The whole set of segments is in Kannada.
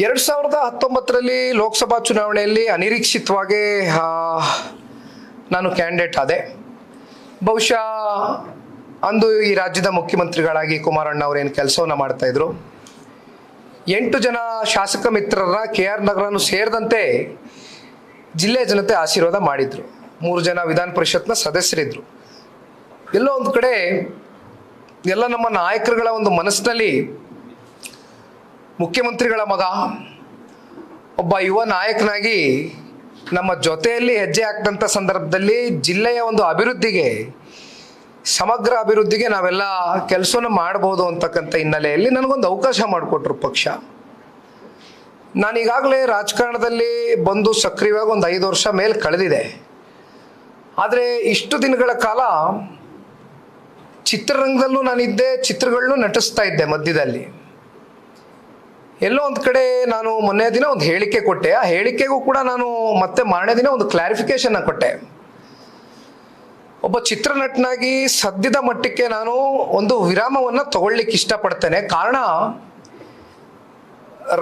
ಎರಡು ಸಾವಿರದ ಹತ್ತೊಂಬತ್ತರಲ್ಲಿ ಲೋಕಸಭಾ ಚುನಾವಣೆಯಲ್ಲಿ ಅನಿರೀಕ್ಷಿತವಾಗಿ ನಾನು ಕ್ಯಾಂಡಿಡೇಟ್ ಆದೆ. ಬಹುಶಃ ಅಂದು ಈ ರಾಜ್ಯದ ಮುಖ್ಯಮಂತ್ರಿಗಳಾಗಿ ಕುಮಾರಣ್ಣ ಅವರೇನು ಕೆಲಸವನ್ನು ಮಾಡ್ತಾ ಇದ್ರು. ಎಂಟು ಜನ ಶಾಸಕ ಮಿತ್ರರ ಕೆ ಆರ್ ನಗರನು ಸೇರಿದಂತೆ ಜಿಲ್ಲೆಯ ಜನತೆ ಆಶೀರ್ವಾದ ಮಾಡಿದ್ರು. ಮೂರು ಜನ ವಿಧಾನ ಪರಿಷತ್ನ ಸದಸ್ಯರಿದ್ರು. ಎಲ್ಲೋ ಒಂದು ಕಡೆ ಎಲ್ಲ ನಮ್ಮ ನಾಯಕರುಗಳ ಒಂದು ಮನಸ್ಸಿನಲ್ಲಿ ಮುಖ್ಯಮಂತ್ರಿಗಳ ಮಗ. ಒಬ್ಬ ಯುವ ನಾಯಕನಾಗಿ ನಮ್ಮ ಜೊತೆಯಲ್ಲಿ ಹೆಜ್ಜೆ ಹಾಕಿದಂಥ ಸಂದರ್ಭದಲ್ಲಿ ಜಿಲ್ಲೆಯ ಒಂದು ಅಭಿವೃದ್ಧಿಗೆ, ಸಮಗ್ರ ಅಭಿವೃದ್ಧಿಗೆ ನಾವೆಲ್ಲ ಕೆಲಸವನ್ನು ಮಾಡ್ಬೋದು ಅಂತಕ್ಕಂಥ ಹಿನ್ನೆಲೆಯಲ್ಲಿ ನನಗೊಂದು ಅವಕಾಶ ಮಾಡಿಕೊಟ್ರು ಪಕ್ಷ. ನಾನು ಈಗಾಗಲೇ ರಾಜಕಾರಣದಲ್ಲಿ ಬಂದು ಸಕ್ರಿಯವಾಗಿ ಒಂದು ಐದು ವರ್ಷ ಮೇಲೆ ಕಳೆದಿದೆ. ಆದರೆ ಇಷ್ಟು ದಿನಗಳ ಕಾಲ ಚಿತ್ರರಂಗದಲ್ಲೂ ನಾನಿದ್ದೆ, ಚಿತ್ರಗಳನ್ನೂ ನಟಿಸ್ತಾ ಇದ್ದೆ ಮಧ್ಯದಲ್ಲಿ. ಎಲ್ಲೋ ಒಂದು ಕಡೆ ನಾನು ಮೊನ್ನೆ ದಿನ ಒಂದು ಹೇಳಿಕೆ ಕೊಟ್ಟೆ. ಆ ಹೇಳಿಕೆಗೂ ಕೂಡ ನಾನು ಮತ್ತೆ ಮಾರನೇ ದಿನ ಒಂದು ಕ್ಲಾರಿಫಿಕೇಶನ್ ಕೊಟ್ಟೆ. ಒಬ್ಬ ಚಿತ್ರನಟನಾಗಿ ಸದ್ಯದ ಮಟ್ಟಕ್ಕೆ ನಾನು ಒಂದು ವಿರಾಮವನ್ನು ತಗೊಳ್ಲಿಕ್ಕೆ ಇಷ್ಟಪಡ್ತೇನೆ. ಕಾರಣ,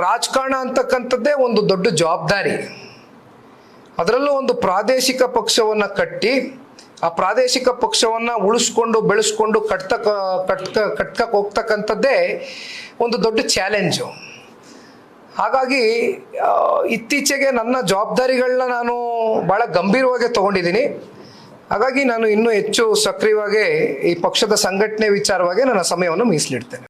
ರಾಜಕಾರಣ ಅಂತಕ್ಕಂಥದ್ದೇ ಒಂದು ದೊಡ್ಡ ಜವಾಬ್ದಾರಿ. ಅದರಲ್ಲೂ ಒಂದು ಪ್ರಾದೇಶಿಕ ಪಕ್ಷವನ್ನು ಕಟ್ಟಿ, ಆ ಪ್ರಾದೇಶಿಕ ಪಕ್ಷವನ್ನು ಉಳಿಸ್ಕೊಂಡು, ಬೆಳೆಸ್ಕೊಂಡು ಕಟ್ತಕ್ಕ ಕಟ್ಕ ಕಟ್ಕಕ್ಕೆ ಹೋಗ್ತಕ್ಕಂಥದ್ದೇ ಒಂದು ದೊಡ್ಡ ಚಾಲೆಂಜು ಹಾಗಾಗಿ ಇತ್ತೀಚೆಗೆ ನನ್ನ ಜವಾಬ್ದಾರಿಗಳನ್ನ ನಾನು ಭಾಳ ಗಂಭೀರವಾಗಿ ತಗೊಂಡಿದ್ದೀನಿ. ಹಾಗಾಗಿ ನಾನು ಇನ್ನೂ ಹೆಚ್ಚು ಸಕ್ರಿಯವಾಗಿ ಈ ಪಕ್ಷದ ಸಂಘಟನೆ ವಿಚಾರವಾಗಿ ನನ್ನ ಸಮಯವನ್ನು ಮೀಸಲಿಡ್ತೇನೆ.